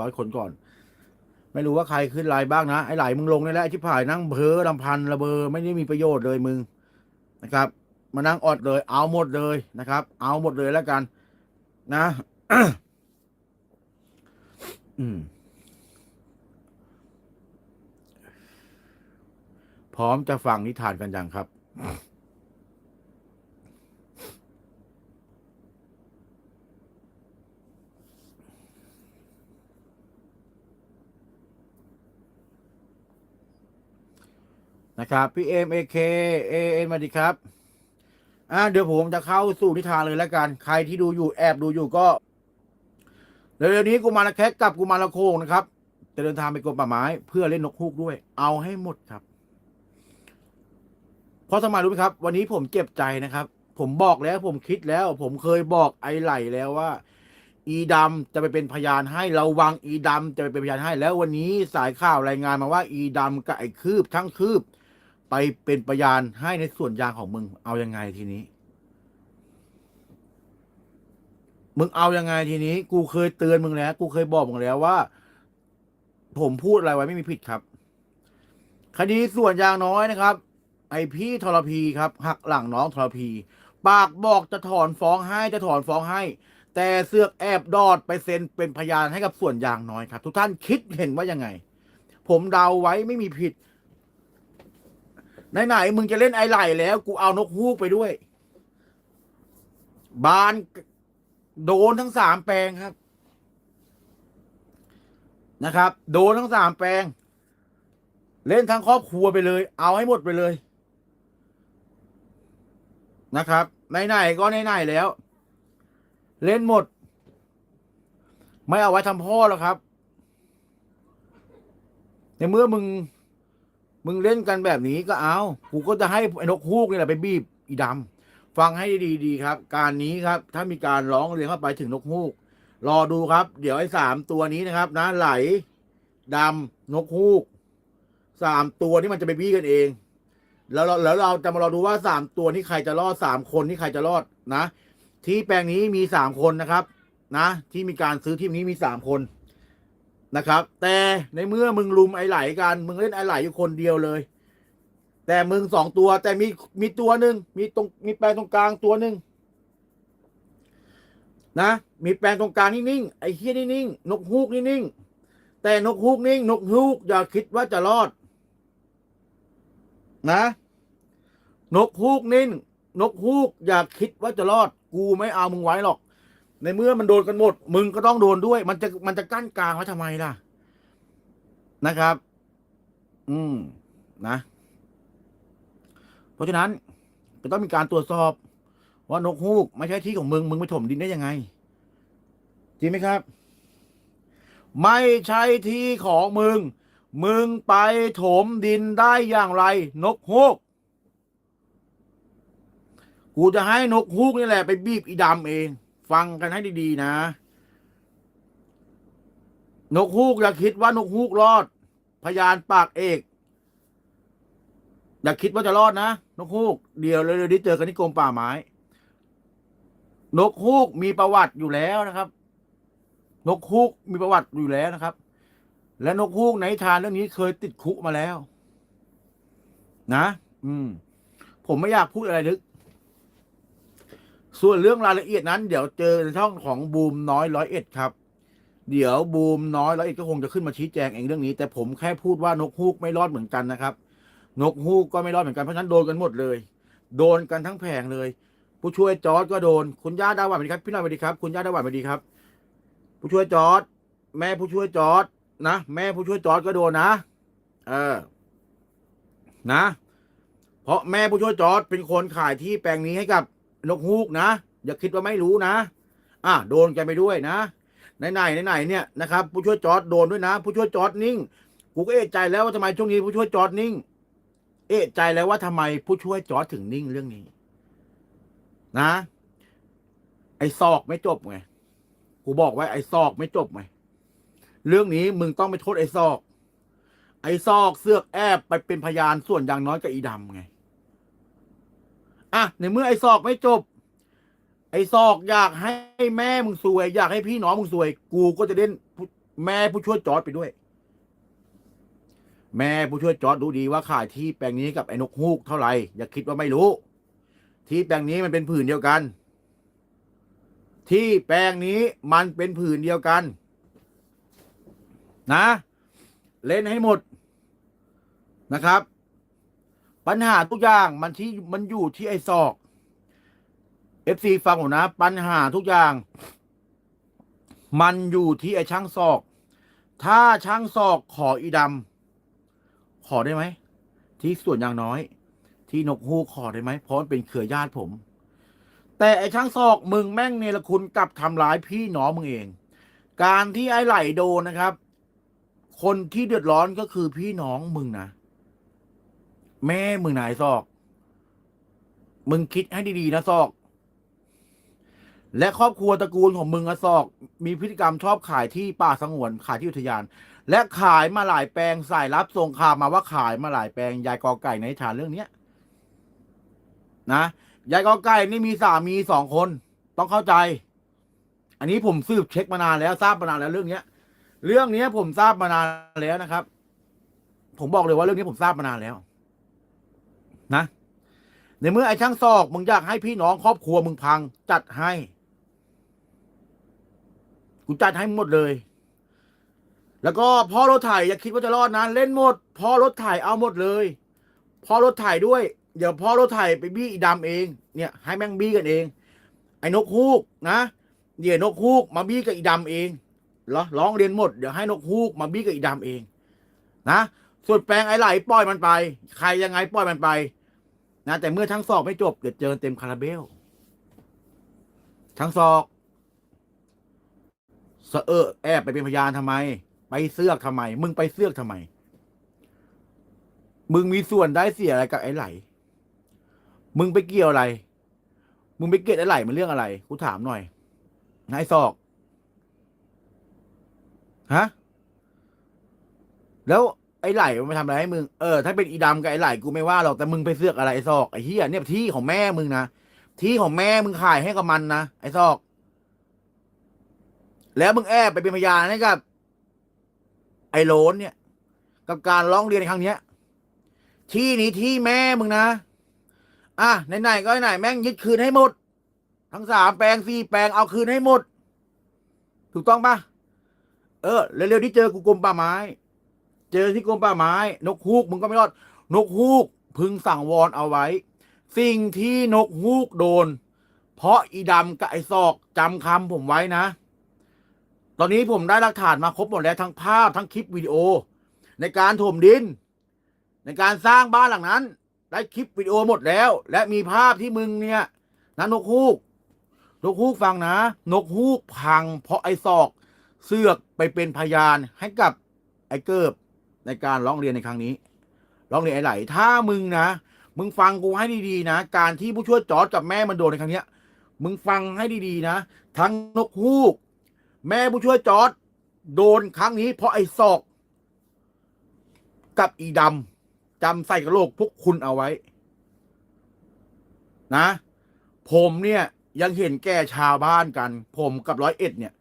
ร้อยคนก่อน ไม่รู้ว่าใครขึ้นไลน์บ้างนะ ไอ้ไหลมึงลงนี่แหละไอ้ชิบหายนั่งเพ้อลำพันระเบอไม่ได้มีประโยชน์เลยมึงนะครับ มานั่งอดเลย เอาหมดเลยนะครับ เอาหมดเลยแล้วกัน นะอืมพร้อมจะฟังนิทานกันยังครับ นะครับพี่เอ็มเอเคเอเอ็นมาดีครับอ่าเดี๋ยวผมจะเข้าสู่นิทานเลยแล้วกัน ใครที่ดูอยู่แอบดูอยู่ก็เร็วๆนี้กูมารแคกกับกูมารโคงนะครับจะเดินทางไปกรมป่าไม้เพื่อเล่นนกฮูกด้วย เอาให้หมดครับ เพราะทำไมรู้ไหมครับ วันนี้ผมเจ็บใจนะครับ ผมบอกแล้วผมคิดแล้ว ผมเคยบอกไอ้ไหลแล้วว่า อีดำจะไปเป็นพยานให้เราวังอีดำจะไปเป็นพยานให้ แล้ววันนี้สายข่าวรายงานมาว่า อีดำกับไอ้คืบทั้งคืบ ไปเป็นพยานให้ในส่วนยางของมึง เอายังไงทีนี้ มึงเอายังไงทีนี้ กูเคยเตือนมึงแล้ว กูเคยบอกมึงแล้วว่า ผมพูดอะไรไว้ไม่มีผิดครับ คดีส่วนยางน้อยนะครับ ไอพี่ทรพีครับ หักหลังน้องทรพี ปากบอกจะถอนฟ้องให้จะถอนฟ้องให้ แต่เสือกแอบดอดไปเซ็นเป็นพยานให้กับส่วนยางน้อยครับ ทุกท่านคิดเห็นว่ายังไง ผมเดาไว้ไม่มีผิด ไหนๆมึงจะเล่นไอไหลแล้ว กูเอานกฮูกไปด้วย บานโดนทั้งสามแปลงครับ นะครับ โดนทั้งสามแปลง เล่นทั้งครอบครัวไปเลย เอาให้หมดไปเลย นะครับไหนๆก็ไหนๆแล้ว เล่นหมด ไม่เอาไว้ทำพ่อแล้วครับ ในเมื่อมึง มึงเล่นกันแบบนี้ก็เอา กูก็จะให้อนกฮูกนี่แหละไปบีบอีดำฟังให้ดีๆครับ การนี้ครับ ถ้ามีการร้องเรียนเข้าไปถึงนกฮูก รอดูครับ เดี๋ยวไอ้สามตัวนี้นะครับ นะไหลดำนกฮูกสามตัวนี้มันจะไปบี้กันเอง แล้วเราแล้วเราจะมารอดูว่าสามตัวนี้ใครจะรอดสามคนนี้ใครจะรอดนะ ที่แปลงนี้มีสามคนนะครับ นะ ที่มีการซื้อทีมนี้มีสามคน นะครับ แต่ในเมื่อมึงลุมไอไหลกัน มึงเล่นไอไหลอยู่คนเดียวเลย แต่มึงสองตัวแต่มีมีตัวหนึ่งมีตรงมีแปลงตรงกลางตัวหนึ่งนะ มีแปลงตรงกลางนิ่งๆไอ้เฮี้ยนิ่งๆนกฮูกนิ่งๆแต่นกฮูกนิ่ง นกฮูกอย่าคิดว่าจะรอด นะ นกฮูกนิ่ง นกฮูกอย่าคิดว่าจะรอด กูไม่เอามึงไว้หรอก ในเมื่อมันโดนกันหมด มึงก็ต้องโดนด้วย มันจะมันจะกั้นกลางไว้ทำไมล่ะ นะครับ อืมนะ เพราะฉะนั้นจะต้องมีการตรวจสอบ ว่านกฮูกไม่ใช่ที่ของมึง มึงไปถมดินได้ยังไง จริงไหมครับ ไม่ใช่ที่ของมึง มึงไปถมดินได้อย่างไร นกฮูกกูจะให้นกฮูกนี่แหละไปบีบอีดำเอง ฟังกันให้ดีๆนะ นกฮูกอย่าคิดว่านกฮูกรอด พยานปากเอก อย่าคิดว่าจะรอดนะ นกฮูก เดี๋ยวเลยได้เจอกันที่กรมป่าไม้ นกฮูกมีประวัติอยู่แล้วนะครับ นกฮูกมีประวัติอยู่แล้วนะครับ และนกฮูกในนิทานเรื่องนี้เคยติดคุกมาแล้ว นะ อืม ผมไม่อยากพูดอะไรลึก ส่วนเรื่องรายละเอียดนั้น เดี๋ยวเจอในช่องของบูมน้อยร้อยเอ็ดครับ เดี๋ยวบูมน้อยร้อยเอ็ดก็คงจะขึ้นมาชี้แจงเองเรื่องนี้ แต่ผมแค่พูดว่านกฮูกไม่รอดเหมือนกันนะครับ นกฮูกก็ไม่รอดเหมือนกันเพราะฉะนั้นโดนกันหมดเลย โดนกันทั้งแผงเลย ผู้ช่วยจอร์ดก็โดน คุณย่าดาวันสวัสดีครับ พี่น้อยสวัสดีครับ คุณย่าดาวันสวัสดีครับ ผู้ช่วยจอร์ดแม่ผู้ช่วยจอร์ดนะแม่ผู้ช่วยจอร์ดก็โดนนะ เออ นะ เพราะแม่ผู้ช่วยจอร์ดเป็นคนขายที่แปลงนี้ให้กับ นกฮูกนะ อย่าคิดว่าไม่รู้นะ อะโดนกันไปด้วยนะไหนไหนไหนไหนเนี่ยนะครับผู้ช่วยจอร์ดโดนด้วยนะ ผู้ช่วยจอร์ดนิ่งกูก็เอะใจแล้วว่าทำไมช่วงนี้ผู้ช่วยจอร์ดนิ่ง เอะใจแล้วว่าทำไมผู้ช่วยจอร์ดถึงนิ่งเรื่องนี้ นะ ไอ้ซอกไม่จบไงกูบอกไว้ไอ้ซอกไม่จบไงเรื่องนี้มึงต้องไปโทษไอ้ซอก ไอ้ซอกเสือกแอบไปเป็นพยานส่วนอย่างน้อยกับอีดำไง อะในเมื่อไอ้ซอกไม่จบ ไอ้ซอกอยากให้แม่มึงซวย อยากให้พี่น้องมึงซวย กูก็จะเล่นแม่ผู้ช่วยจอร์ดไปด้วย แม่ผู้ช่วยจอร์ดรู้ดีว่าขายที่แปลงนี้กับไอ้นกฮูกเท่าไหร่อย่าคิดว่าไม่รู้ ที่แปลงนี้มันเป็นผืนเดียวกัน ที่แปลงนี้มันเป็นผืนเดียวกัน นะ เล่นให้หมดนะครับ ปัญหาทุกอย่างมันที่มันอยู่ที่ไอ้ศอก FC ฟังผมนะ ปัญหาทุกอย่าง มันอยู่ที่ไอ้ช่างศอก ถ้าช่างศอกขออีดำขอได้ไหมที่ส่วนอย่างน้อย ที่นกฮูกขอได้ไหมเพราะมันเป็นเครือญาติผม แต่ไอ้ช่างศอกมึงแม่งเนรคุณกลับทำร้ายพี่น้องมึงเอง การที่ไอ้ไหลโดนนะครับ คนที่เดือดร้อนก็คือพี่น้องมึงนะ แม่มึงนายซอก มึงคิดให้ดีๆนะซอก และครอบครัวตระกูลของมึงอะซอก มีพฤติกรรมชอบขายที่ป่าสงวนขายที่อุทยาน และขายมาหลายแปลงสายรับส่งข่าวมาว่าขายมาหลายแปลงยายกอไก่ในนิทานเรื่องเนี้ย นะยายกอไก่นี่มีสามีสองคน ต้องเข้าใจ อันนี้ผมสืบเช็คมานานแล้วทราบมานานแล้วเรื่องเนี้ย เรื่องเนี้ยผมทราบมานานแล้วนะครับ ผมบอกเลยว่าเรื่องนี้ผมทราบมานานแล้ว นะ ในเมื่อไอ้ช่างซอกมึงอยากให้พี่น้องครอบครัวมึงพัง จัดให้ กูจัดให้หมดเลย แล้วก็พ่อรถไถอย่าคิดว่าจะรอดนะเล่นหมดพ่อรถไถเอาหมดเลยพ่อรถไถด้วย เดี๋ยวพ่อรถไถไปบี้อีดำเอง เนี่ย ให้แม่งบี้กันเอง ไอ้นกฮูกนะเดี๋ยวนกฮูกมาบี้กับอีดำเองเหรอร้องเรียนหมดเดี๋ยวให้นกฮูกมาบี้กับอีดำเอง นะส่วนแปลงไอ้ไหลปล่อยมันไป ใครยังไงปล่อยมันไป นะแต่เมื่อทั้งศอกไม่จบเดี๋ยวเจอเต็มคาราเบล ทั้งศอกสะเออแอบไปเป็นพยานทำไม ไปเสือกทำไม มึงไปเสือกทำไม มึงมีส่วนได้เสียอะไรกับไอ้ไหล มึงไปเกี่ยวอะไร มึงไปเกลียดไอ้ไหลมันเรื่องอะไรกูถามหน่อยนายศอกฮะแล้ว ไอ้ไหลมันไปทำอะไรให้มึง เออถ้าเป็นอีดำกับไอ้ไหลกูไม่ว่าหรอกแต่มึงไปเสือกอะไรไอ้ซอกไอ้เฮียเนี่ยที่ของแม่มึงนะที่ของแม่มึงขายให้กับมันนะไอ้ซอก แล้วมึงแอบไปเป็นพยานให้กับ ไอ้โลนเนี่ย กับการร้องเรียนในครั้งเนี้ย ที่นี้ที่แม่มึงนะอะไหนๆก็ไหนแม่งยึดคืนให้หมด ทั้งสามแปลงสี่แปลงเอาคืนให้หมด ถูกต้องปะเออเร็วๆที่เจอกูกรมป่าไม้ เจอที่กรมป่าไม้ นกฮูกมึงก็ไม่รอด นกฮูกพึงสั่งวอนเอาไว้ สิ่งที่นกฮูกโดน เพราะอีดำกับไอซอกจำคำผมไว้นะ ตอนนี้ผมได้หลักฐานมาครบหมดแล้วทั้งภาพทั้งคลิปวิดีโอ ในการถมดิน ในการสร้างบ้านหลังนั้น ได้คลิปวิดีโอหมดแล้ว และมีภาพที่มึงเนี่ยนะนกฮูก นกฮูกฟังนะ นกฮูกพัง เพราะไอซอกเสือกไปเป็นพยานให้กับไอเกิบ ในการร้องเรียนในครั้งนี้ ร้องเรียนไอ้ไหล ถ้ามึงนะ มึงฟังกูให้ดีๆนะ การที่ผู้ช่วยจอร์ดกับแม่มันโดนในครั้งเนี้ย มึงฟังให้ดีๆนะ ทั้งนกฮูก แม่ผู้ช่วยจอร์ดโดนครั้งนี้ เพราะไอ้ศอก กับอีดำจำใส่กระโหลกพวกคุณเอาไว้ นะ ผมเนี่ยยังเห็นแก่ชาวบ้านกัน ผมกับร้อยเอ็ดเนี่ย